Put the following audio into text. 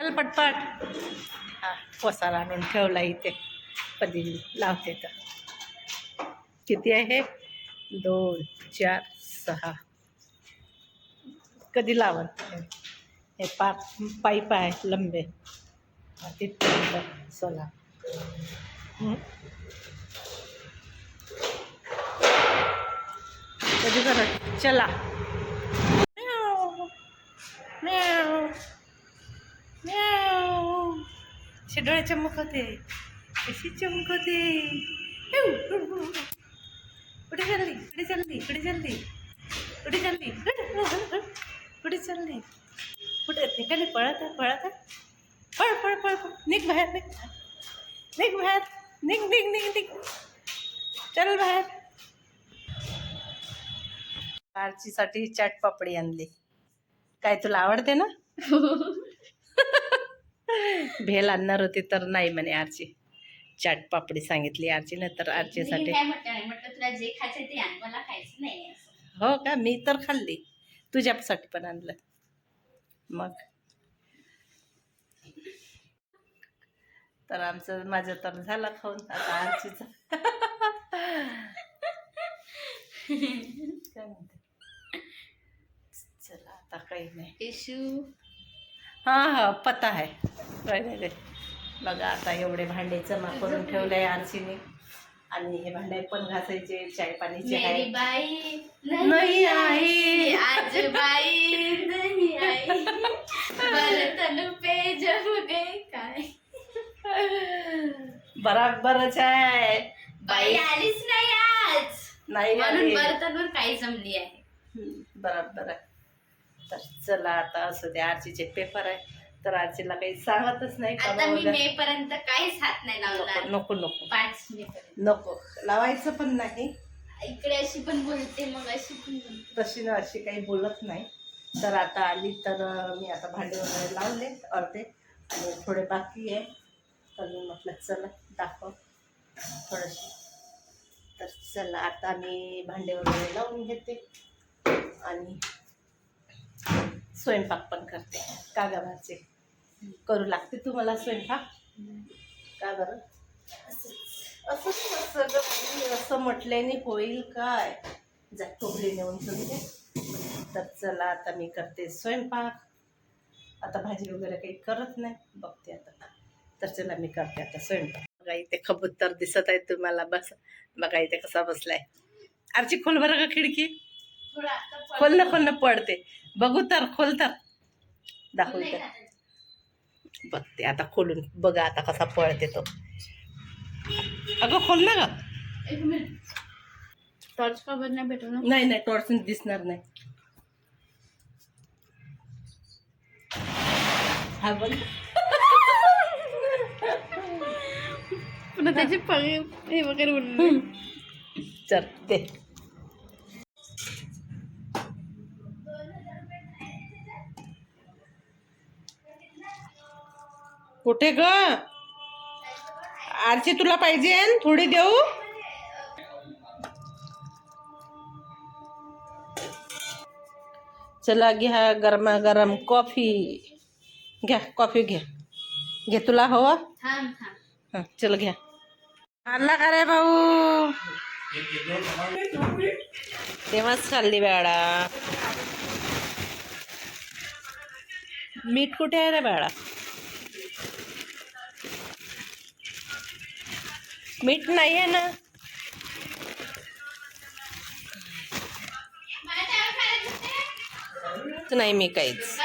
चल पटपट. हा पसारा आणून ठेवला इथे. कधी लावते तर. किती आहे? दोन चार सहा. कधी लावत हे पा पाईप आहे लंबे. हा, तिथपर्यंत सोला. कधी करत चला. असे डोळे चमकते कशी चमकते कुठे चालली कुठे चालली कुठे चालली कुठे चालली कुठे चालली कुठे निघाली पळत पळत पळ पळ पळ पळ निघ बाहेर निघ निघ बाहेर निघ निघ निघ निघ चल बाहेर आरचीसाठी चाट पापडी आणली काय तुला आवडते ना? भेल आणणार होती तर नाही म्हणे आरची. चाट पापडी सांगितली आरचीने तर आरचीसाठी. हो का? मी तर खाल्ली. तुझ्यासाठी पण आणलं. मग? तर आमचं माझं तर झालं खाऊन. आता आरचीचं. काय म्हणते? चला आता काही नाही. हां हां पत्ता आहे. बघा आता एवढे भांडे जमा करून ठेवले आहे आरसीने. आणि हे भांडे पण घासायचे चाय पाणीचे मेरी आहे बाई नहीं आई. आज बाई नहीं आई. बर्तन पे जम गए काय बराबरच आहे. बाई आलीच नाही आज. नाही म्हणून आली. बर्तनवर काही जमली आहे. हम्म, बराबर आहे तर चला आता असं ते आरचीचे पेपर आहे. तर आरचीला काही सांगतच नाही आता मी. मे पर्यंत काहीच हात नाही लावला नको नको. पाच मे नको. लावायचं पण नाही. इकडे अशी पण बोलते मग अशी पण बोलते. तशी ना अशी काही बोलत नाही. तर आता आली तर मी आता भांडे वगैरे लावले अर्धे. आणि थोडे बाकी आहे. तर मी म्हटलं चला दाखव. थोडंशी. तर चला आता मी भांडे वगैरे लावून घेते. आणि स्वयंपाक पण करते. का गव्हाचे करू लागते तुम्हाला स्वयंपाक? का बरं? असंच असं सगळं असं म्हटल्याने होईल काय? जा टोपली नेऊन तुम्ही तर चला आता मी करते स्वयंपाक. आता भाजी वगैरे काही करत नाही. बघते आता. तर चला मी करते आता स्वयंपाक. बघा इथे कबूतर दिसत आहे तुम्हाला. बस बघा इथे कसा बसलाय. आरची खोल बरं का खिडकी? थोडं आता पडलं. खोल ना खोल ना पडते. बघू तर खोल तर. दाखवू नाही तर. बघते आता खोलून बघा आता कसा पळते तो. अगं खोल ना ग. टॉर्च का बदला भेटू ना? नाही नाही टॉर्च दिसणार नाही. हा बघ. पुन्हा त्याचे पगे हे वगैरे उडले चल ते कुठे ग? आरची तुला पाहिजे थोडी देऊ? चला घ्या गरमागरम कॉफी. घ्या कॉफी घ्या. घे तुला हवा थांब. हं, चल घ्या. आणला का रे भाऊ? तेव्हाच खाल्ली बाळा. मीठ कुठे आहे रे बाळा? मीठ नाही आहे ना. नाही मी काहीच.